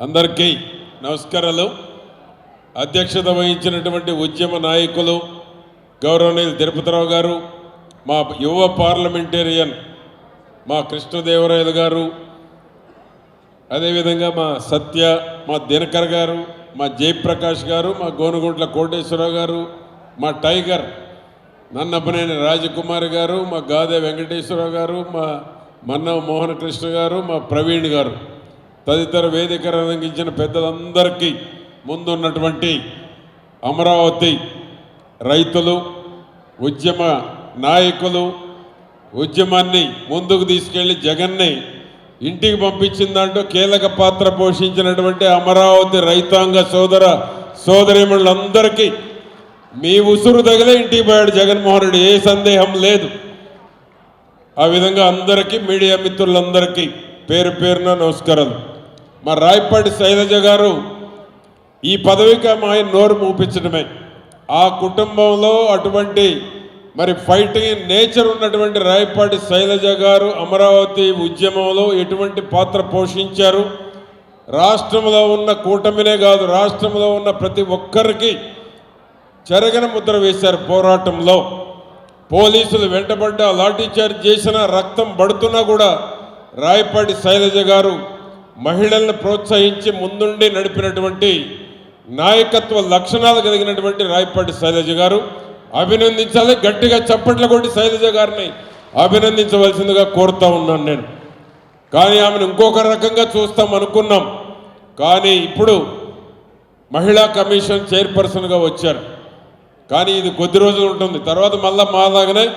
అందరికీ నమస్కారాలు. అధ్యక్షత వహించినటువంటి ఉద్యమ నాయకులు గౌరవనీయులు తిరుపతిరావు గారు మా యువ పార్లమెంటేరియన్ మా కృష్ణదేవరాయలు గారు అదేవిధంగా మా సత్య మా దినకర్ గారు మా జయప్రకాష్ గారు మా గోనుగుంట్ల కోటేశ్వరరావు గారు మా టైగర్ నన్నపనేని రాజకుమారి గారు మా గాదే వెంకటేశ్వరరావు గారు మా మన్నవ మోహన కృష్ణ గారు మా ప్రవీణ్ గారు. తదితర వేదిక రంగించిన పెద్దలందరికీ ముందున్నటువంటి అమరావతి రైతులు ఉద్యమ నాయకులు ఉద్యమాన్ని ముందుకు తీసుకెళ్ళి జగన్ని ఇంటికి పంపించిన దాంట్లో కీలక పాత్ర పోషించినటువంటి అమరావతి రైతాంగ సోదర సోదరిమణులందరికీ మీ ఉసురు తగిలే ఇంటికి పోయాడు జగన్మోహన్ రెడ్డి. ఏ సందేహం లేదు. ఆ విధంగా అందరికీ మీడియా మిత్రులందరికీ పేరు పేరున నమస్కారాలు. మా రాయపాటి శైలజ గారు ఈ పదవికి మా ఆయన నోరు మూపించడమే. ఆ కుటుంబంలో అటువంటి మరి ఫైటింగ్ నేచర్ ఉన్నటువంటి రాయపాటి శైలజ గారు అమరావతి ఉద్యమంలో ఎటువంటి పాత్ర పోషించారు? రాష్ట్రంలో ఉన్న కూటమినే కాదు రాష్ట్రంలో ఉన్న ప్రతి ఒక్కరికి చెరగన ముద్ర వేశారు పోరాటంలో. పోలీసులు వెంటబడ్డ లాఠీచార్జ్ చేసిన రక్తం పడుతున్నా కూడా రాయపాటి శైలజ గారు మహిళలను ప్రోత్సహించి ముందుండి నడిపినటువంటి నాయకత్వ లక్షణాలు కలిగినటువంటి రాయపాటి శైలజ గారు. అభినందించాలి గట్టిగా చప్పట్లు కొట్టి శైలజ గారిని అభినందించవలసిందిగా కోరుతా ఉన్నాను నేను. కానీ ఆమెను ఇంకొక రకంగా చూస్తాం అనుకున్నాం. కానీ ఇప్పుడు మహిళా కమిషన్ చైర్పర్సన్గా వచ్చారు. కానీ ఇది కొద్ది రోజులు ఉంటుంది. తర్వాత మళ్ళా మాలాగానే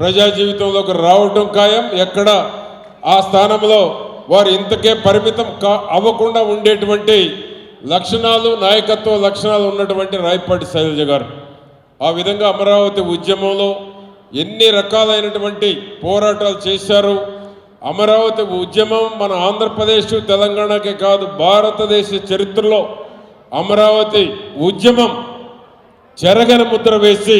ప్రజా జీవితంలోకి రావటం ఖాయం. ఎక్కడ ఆ స్థానంలో వారు ఇంతకే పరిమితం కా అవ్వకుండా ఉండేటువంటి లక్షణాలు నాయకత్వ లక్షణాలు ఉన్నటువంటి రాయపాటి శైలజ గారు. ఆ విధంగా అమరావతి ఉద్యమంలో ఎన్ని రకాలైనటువంటి పోరాటాలు చేశారు. అమరావతి ఉద్యమం మన ఆంధ్రప్రదేశ్ తెలంగాణకే కాదు భారతదేశ చరిత్రలో అమరావతి ఉద్యమం చెరగని ముద్ర వేసి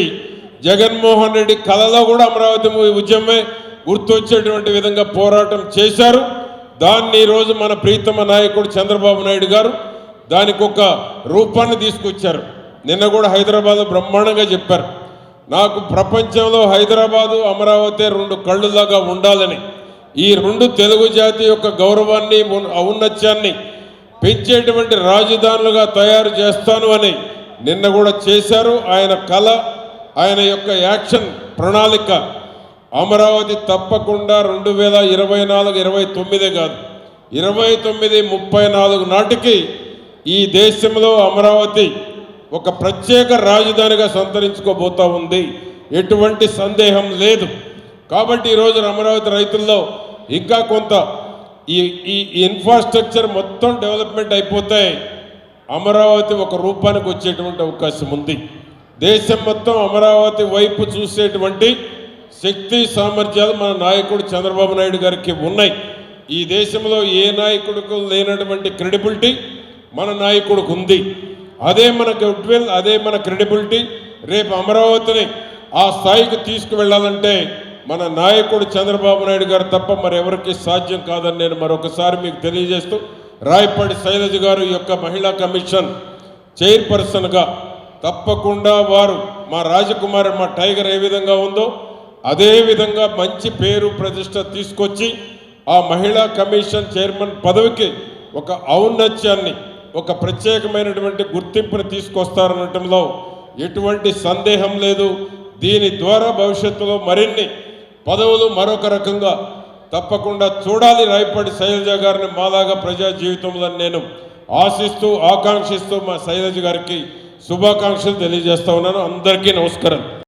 జగన్మోహన్ రెడ్డి కళలో కూడా అమరావతి ఉద్యమమే గుర్తొచ్చేటువంటి విధంగా పోరాటం చేశారు. దాన్ని ఈరోజు మన ప్రీతమ నాయకుడు చంద్రబాబు నాయుడు గారు దానికి ఒక రూపాన్ని తీసుకొచ్చారు. నిన్న కూడా హైదరాబాద్ బ్రహ్మాండంగా చెప్పారు. నాకు ప్రపంచంలో హైదరాబాదు అమరావతి రెండు కళ్ళులాగా ఉండాలని. ఈ రెండు తెలుగు జాతి యొక్క గౌరవాన్ని ఔన్నత్యాన్ని పెంచేటువంటి రాజధానులుగా తయారు చేస్తాను అని నిన్న కూడా చేశారు. ఆయన కళ ఆయన యొక్క యాక్షన్ ప్రణాళిక అమరావతి తప్పకుండా రెండు వేల ఇరవై నాలుగు ఇరవై తొమ్మిదే కాదు ఇరవై తొమ్మిది ముప్పై నాలుగు నాటికి ఈ దేశంలో అమరావతి ఒక ప్రత్యేక రాజధానిగా సంతరించుకోబోతా ఉంది. ఎటువంటి సందేహం లేదు. కాబట్టి ఈరోజు అమరావతి రైతుల్లో ఇంకా కొంత ఈ ఈ ఈ ఇన్ఫ్రాస్ట్రక్చర్ మొత్తం డెవలప్మెంట్ అయిపోతే అమరావతి ఒక రూపానికి వచ్చేటువంటి అవకాశం ఉంది. దేశం మొత్తం అమరావతి వైపు చూసేటువంటి శక్తి సామర్థ్యాలు మన నాయకుడు చంద్రబాబు నాయుడు గారికి ఉన్నాయి. ఈ దేశంలో ఏ నాయకుడికి లేనటువంటి క్రెడిబిలిటీ మన నాయకుడికి ఉంది. అదే మన గుడ్విల్ అదే మన క్రెడిబిలిటీ రేపు అమరావతిని ఆ స్థాయికి తీసుకువెళ్ళాలంటే మన నాయకుడు చంద్రబాబు నాయుడు గారు తప్ప మరెవరికి సాధ్యం కాదని నేను మరొకసారి మీకు తెలియజేస్తూ రాయపాటి శైలజ గారు యొక్క మహిళా కమిషన్ చైర్పర్సన్గా తప్పకుండా వారు మా రాజకుమారి మా టైగర్ ఏ విధంగా ఉందో అదేవిధంగా మంచి పేరు ప్రతిష్ట తీసుకొచ్చి ఆ మహిళా కమిషన్ చైర్మన్ పదవికి ఒక ఔన్నత్యాన్ని ఒక ప్రత్యేకమైనటువంటి గుర్తింపును తీసుకొస్తారనటంలో ఎటువంటి సందేహం లేదు. దీని ద్వారా భవిష్యత్తులో మరిన్ని పదవులు మరొక రకంగా తప్పకుండా చూడాలి. రాయపాటి శైలజ గారిని మాలాగా ప్రజా జీవితంలో నేను ఆశిస్తూ ఆకాంక్షిస్తూ మా శైలజ గారికి శుభాకాంక్షలు తెలియజేస్తా ఉన్నాను. అందరికీ నమస్కారం.